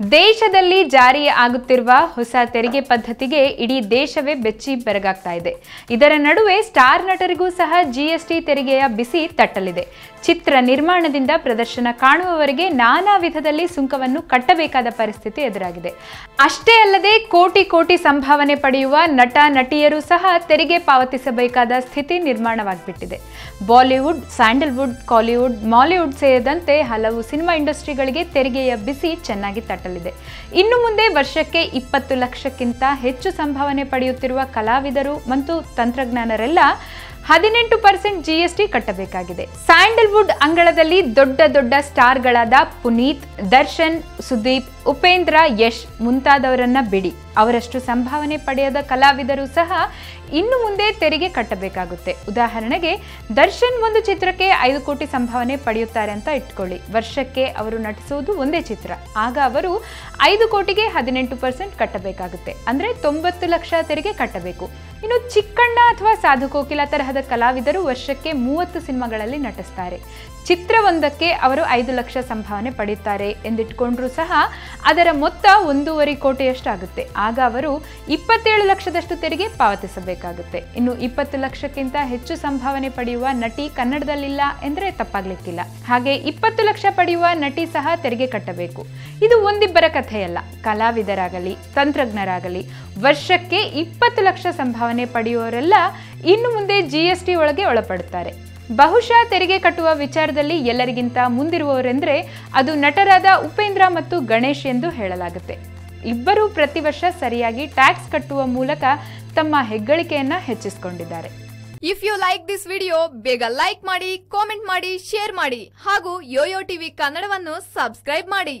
ದೇಶದಲ್ಲಿ ಜಾರಿ ಆಗುತ್ತಿರುವ ಹೊಸ ತೆರಿಗೆ ಪದ್ಧತಿಗೆ ಇಡೀ ದೇಶವೇ ಬೆಚ್ಚಿ ಬೆರಗಾಗ್ತಾ ಇದೆ. ಇದರ ನಡುವೆ ಸ್ಟಾರ್ ನಟರಿಗೂ ಸಹ ಜಿಎಸ್ಟಿ ತೆರಿಗೆಯ ಬಿಸಿ ತಟ್ಟಲಿದೆ. ಚಿತ್ರ ನಿರ್ಮಾಣದಿಂದ ಪ್ರದರ್ಶನ ಕಾಣುವವರೆಗೆ ನಾನಾ ವಿಧದಲ್ಲಿ ಸುಂಕವನ್ನು ಕಟ್ಟಬೇಕಾದ ಪರಿಸ್ಥಿತಿ ಎದುರಾಗಿದೆ. ಅಷ್ಟೇ ಅಲ್ಲದೆ ಕೋಟಿ ಕೋಟಿ ಸಂಭಾವನೆ ಪಡೆಯುವ ನಟ ನಟಿಯರು ಸಹ ತೆರಿಗೆ ಪಾವತಿಸಬೇಕಾದ ಸ್ಥಿತಿ ನಿರ್ಮಾಣವಾಗಿಬಿಟ್ಟಿದೆ. ಬಾಲಿವುಡ್, ಸ್ಯಾಂಡಲ್ವುಡ್, ಕಾಲಿವುಡ್, ಮಾಲಿವುಡ್ ಸೇರಿದಂತೆ ಹಲವು ಸಿನಿಮಾ ಇಂಡಸ್ಟ್ರಿಗಳಿಗೆ ತೆರಿಗೆಯ ಬಿಸಿ ಚೆನ್ನಾಗಿ ತಟ್ಟಲಿದೆ ಇನ್ನು ಮುಂದೆ ವರ್ಷಕ್ಕೆ ಇಪ್ಪತ್ತು ಲಕ್ಷಕ್ಕಿಂತ ಹೆಚ್ಚು ಸಂಭಾವನೆ ಪಡೆಯುತ್ತಿರುವ ಕಲಾವಿದರು ಮತ್ತು ತಂತ್ರಜ್ಞಾನರೆಲ್ಲ ಹದಿನೆಂಟು ಪರ್ಸೆಂಟ್ ಜಿಎಸ್ಟಿ ಕಟ್ಟಬೇಕಾಗಿದೆ. ಸ್ಯಾಂಡಲ್ವುಡ್ ಅಂಗಳದಲ್ಲಿ ದೊಡ್ಡ ದೊಡ್ಡ ಸ್ಟಾರ್ಗಳಾದ ಪುನೀತ್, ದರ್ಶನ್, ಸುದೀಪ್, ಉಪೇಂದ್ರ, ಯಶ್ ಮುಂತಾದವರನ್ನ ಬಿಡಿ. ಅವರಷ್ಟು ಸಂಭಾವನೆ ಪಡೆಯದ ಕಲಾವಿದರು ಸಹ ಇನ್ನು ಮುಂದೆ ತೆರಿಗೆ ಕಟ್ಟಬೇಕಾಗುತ್ತೆ. ಉದಾಹರಣೆಗೆ, ದರ್ಶನ್ ಒಂದು ಚಿತ್ರಕ್ಕೆ ಐದು ಕೋಟಿ ಸಂಭಾವನೆ ಪಡೆಯುತ್ತಾರೆ ಅಂತ ಇಟ್ಕೊಳ್ಳಿ. ವರ್ಷಕ್ಕೆ ಅವರು ನಟಿಸುವುದು ಒಂದೇ ಚಿತ್ರ. ಆಗ ಅವರು ಐದು ಕೋಟಿಗೆ ಹದಿನೆಂಟು ಪರ್ಸೆಂಟ್ ಕಟ್ಟಬೇಕಾಗುತ್ತೆ. ಅಂದ್ರೆ ತೊಂಬತ್ತು ಲಕ್ಷ ತೆರಿಗೆ ಕಟ್ಟಬೇಕು. ಇನ್ನು ಚಿಕ್ಕಣ್ಣ ಅಥವಾ ಸಾಧು ಕೋಕಿಲ ತರಹದ ಕಲಾವಿದರು ವರ್ಷಕ್ಕೆ ಮೂವತ್ತು ಸಿನಿಮಾಗಳಲ್ಲಿ ನಟಿಸ್ತಾರೆ. ಚಿತ್ರವೊಂದಕ್ಕೆ ಅವರು ಐದು ಲಕ್ಷ ಸಂಭಾವನೆ ಪಡೆಯುತ್ತಾರೆ ಎಂದಿಟ್ಕೊಂಡ್ರೂ ಸಹ ಅದರ ಮೊತ್ತ ಒಂದೂವರೆ ಕೋಟಿಯಷ್ಟಾಗುತ್ತೆ. ಆಗ ಅವರು ಇಪ್ಪತ್ತೇಳು ಲಕ್ಷದಷ್ಟು ತೆರಿಗೆ ಪಾವತಿಸಬೇಕಾಗುತ್ತೆ. ಇನ್ನು ಇಪ್ಪತ್ತು ಲಕ್ಷಕ್ಕಿಂತ ಹೆಚ್ಚು ಸಂಭಾವನೆ ಪಡೆಯುವ ನಟಿ ಕನ್ನಡದಲ್ಲಿಲ್ಲ ಎಂದರೆ ತಪ್ಪಾಗ್ಲಿಕ್ಕಿಲ್ಲ. ಹಾಗೆ ಇಪ್ಪತ್ತು ಲಕ್ಷ ಪಡೆಯುವ ನಟಿ ಸಹ ತೆರಿಗೆ ಕಟ್ಟಬೇಕು. ಇದು ಒಂದಿಬ್ಬರ ಕಥೆಯಲ್ಲ. ಕಲಾವಿದರಾಗಲಿ, ತಂತ್ರಜ್ಞರಾಗಲಿ, ವರ್ಷಕ್ಕೆ ಇಪ್ಪತ್ತು ಲಕ್ಷ ಸಂಭಾವನೆ ಪಡೆಯುವವರೆಲ್ಲ ಇನ್ನು ಮುಂದೆ ಜಿ ಎಸ್ ಟಿ ಒಳಗೆ ಒಳಪಡುತ್ತಾರೆ. ಬಹುಶಃ ತೆರಿಗೆ ಕಟ್ಟುವ ವಿಚಾರದಲ್ಲಿ ಎಲ್ಲರಿಗಿಂತ ಮುಂದಿರುವವರೆಂದರೆ ಅದು ನಟರಾದ ಉಪೇಂದ್ರ ಮತ್ತು ಗಣೇಶ್ ಎಂದು ಹೇಳಲಾಗುತ್ತೆ. ಇಬ್ಬರೂ ಪ್ರತಿ ವರ್ಷ ಸರಿಯಾಗಿ ಟ್ಯಾಕ್ಸ್ ಕಟ್ಟುವ ಮೂಲಕ ತಮ್ಮ ಹೆಗ್ಗಳಿಕೆಯನ್ನ ಹೆಚ್ಚಿಸಿಕೊಂಡಿದ್ದಾರೆ. If you like this video ಬೇಗ ಲೈಕ್ ಮಾಡಿ ಕಾಮೆಂಟ್ ಮಾಡಿ ಶೇರ್ ಮಾಡಿ ಹಾಗೂ ಯೋಯೋ ಟಿವಿ ಕನ್ನಡವನ್ನು ಸಬ್ಸ್ಕ್ರೈಬ್ ಮಾಡಿ.